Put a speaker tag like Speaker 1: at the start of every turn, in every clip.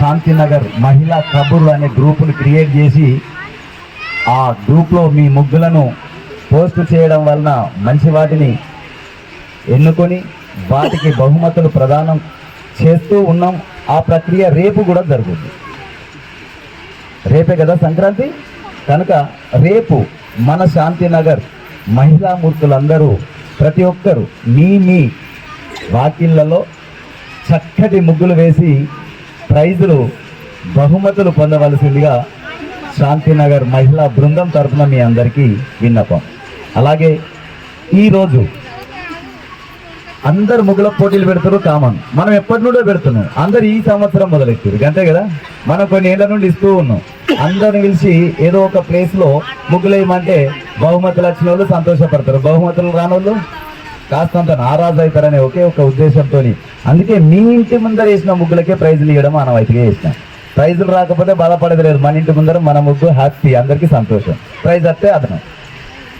Speaker 1: శాంతినగర్ మహిళా కబుర్లు అనే గ్రూపును క్రియేట్ చేసి ఆ గ్రూప్లో మీ ముగ్గులను పోస్ట్ చేయడం వలన మంచి వాటిని ఎన్నుకొని వాటికి బహుమతులు ప్రదానం చేస్తూ ఉన్నాం. ఆ ప్రక్రియ రేపు కూడా జరుగుతుంది. రేపే కదా సంక్రాంతి? కనుక రేపు మన శాంతినగర్ మహిళా మూర్తులందరూ ప్రతి ఒక్కరు మీ మీ వాకిళ్ళలో చక్కటి ముగ్గులు వేసి ప్రైజులు బహుమతులు పొందవలసిందిగా శాంతినగర్ మహిళా బృందం తరపున మీ అందరికీ విన్నపం. అలాగే ఈరోజు అందరు ముగ్గుల పోటీలు పెడతారు కామన్. మనం ఎప్పటి నుండో పెడుతున్నాం. అందరు ఈ సంవత్సరం మొదలెట్టారు అంతే కదా? మనం కొన్ని ఏళ్ళ నుండి ఇస్తూ ఉన్నాం. అందరిని పిలిచి ఏదో ఒక ప్లేస్లో ముగ్గులు వేయమంటే బహుమతులు వచ్చిన వాళ్ళు సంతోషపడతారు. బహుమతులు రాని వాళ్ళు కాస్తంత నారాజు అవుతారనే ఒకే ఒక ఉద్దేశంతో అందుకే మీ ఇంటి ముందర వేసిన ముగ్గులకే ప్రైజులు ఇవ్వడం ఆనవాయితీగా వేసినాం ప్రైజులు రాకపోతే బాధపడేది లేదు. మన ఇంటి ముందర మన ముగ్గు హ్యాపీ అందరికీ సంతోషం. ప్రైజ్ వస్తే అదనం.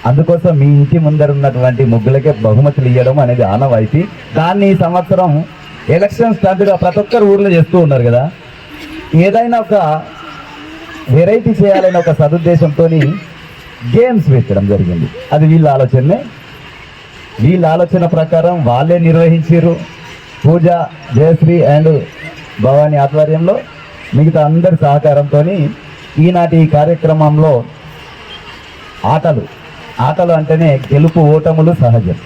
Speaker 1: అందుకోసం మీ ఇంటి ముందర ఉన్నటువంటి ముగ్గులకే బహుమతులు ఇవ్వడం అనేది ఆనవాయితీ. దాన్ని ఈ సంవత్సరం ఎలక్షన్స్ స్టార్ట్గా ప్రతి ఒక్కరు ఊర్లో చేస్తూ ఉన్నారు కదా. ఏదైనా ఒక వెరైటీ చేయాలనే ఒక సదుద్దేశంతో గేమ్స్ పెట్టడం జరిగింది. అది వీళ్ళ ఆలోచనే వీళ్ళ ఆలోచన ప్రకారం వాళ్ళే నిర్వహించారు పూజ జయశ్రీ అండ్ భవానీ ఆధ్వర్యంలో మిగతా అందరి సహకారంతో ఈనాటి ఈ కార్యక్రమంలో ఆటలు. ఆటలు అంటేనే గెలుపు ఓటములు సహజం.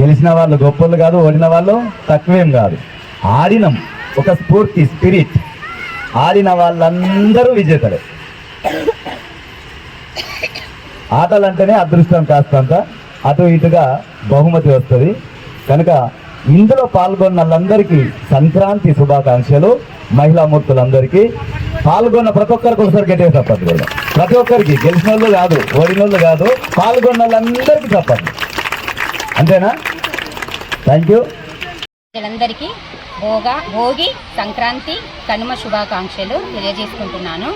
Speaker 1: గెలిచిన వాళ్ళు గొప్పలు కాదు ఓడిన వాళ్ళు తక్కువేం కాదు. ఆడినం ఒక స్ఫూర్తి స్పిరిట్. ఆడిన వాళ్ళందరూ విజేతలే. ఆటలు అంటేనే అదృష్టం కాస్తంత. అటు ఇటుగా బహుమతి వస్తుంది. కనుక ఇందులో పాల్గొన్న వాళ్ళందరికీ సంక్రాంతి శుభాకాంక్షలు మహిళా మూర్తులందరికీ. పాల్గొన్న ప్రతి ఒక్కరికి ఒకసారి గట్టిగా తప్పదు కూడా ప్రతి ఒక్కరికి గెలిచిన వాళ్ళు కాదు ఓడిన వాళ్ళు కాదు పాల్గొన్న వాళ్ళందరికీ తప్పదు అంతేనా? థ్యాంక్ యూ
Speaker 2: ప్రజలందరికీ భోగ భోగి సంక్రాంతి కనుమ శుభాకాంక్షలు తెలియజేసుకుంటున్నాను.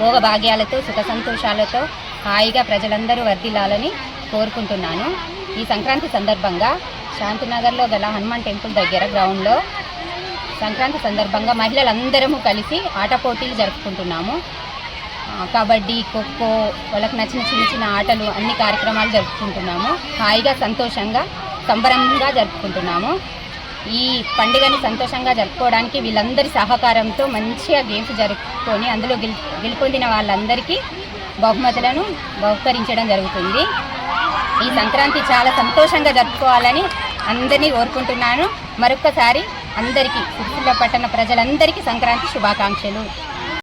Speaker 2: భోగ భాగ్యాలతో సుఖ సంతోషాలతో హాయిగా ప్రజలందరూ వర్ధిల్లాలని కోరుకుంటున్నాను. ఈ సంక్రాంతి సందర్భంగా శాంతినగర్లో గల హనుమాన్ టెంపుల్ దగ్గర గ్రౌండ్లో సంక్రాంతి సందర్భంగా మహిళలందరము కలిసి ఆట పోటీలు జరుపుకుంటున్నాము. కబడ్డీ ఖోఖో వాళ్ళకి నచ్చిన చిన్న చిన్న ఆటలు అన్ని కార్యక్రమాలు జరుపుకుంటున్నాము. హాయిగా సంతోషంగా సంబరంగా జరుపుకుంటున్నాము. ఈ పండుగని సంతోషంగా జరుపుకోవడానికి వీళ్ళందరి సహకారంతో మంచిగా గేమ్స్ జరుపుకొని అందులో గెలు గెలుపొందిన వాళ్ళందరికీ బహుమతులను బహుకరించడం జరుగుతుంది. ఈ సంక్రాంతి చాలా సంతోషంగా జరుపుకోవాలని అందరినీ కోరుకుంటున్నాను. మరొక్కసారి అందరికీ సిరిసిల్ల పట్టణ ప్రజలందరికీ సంక్రాంతి శుభాకాంక్షలు.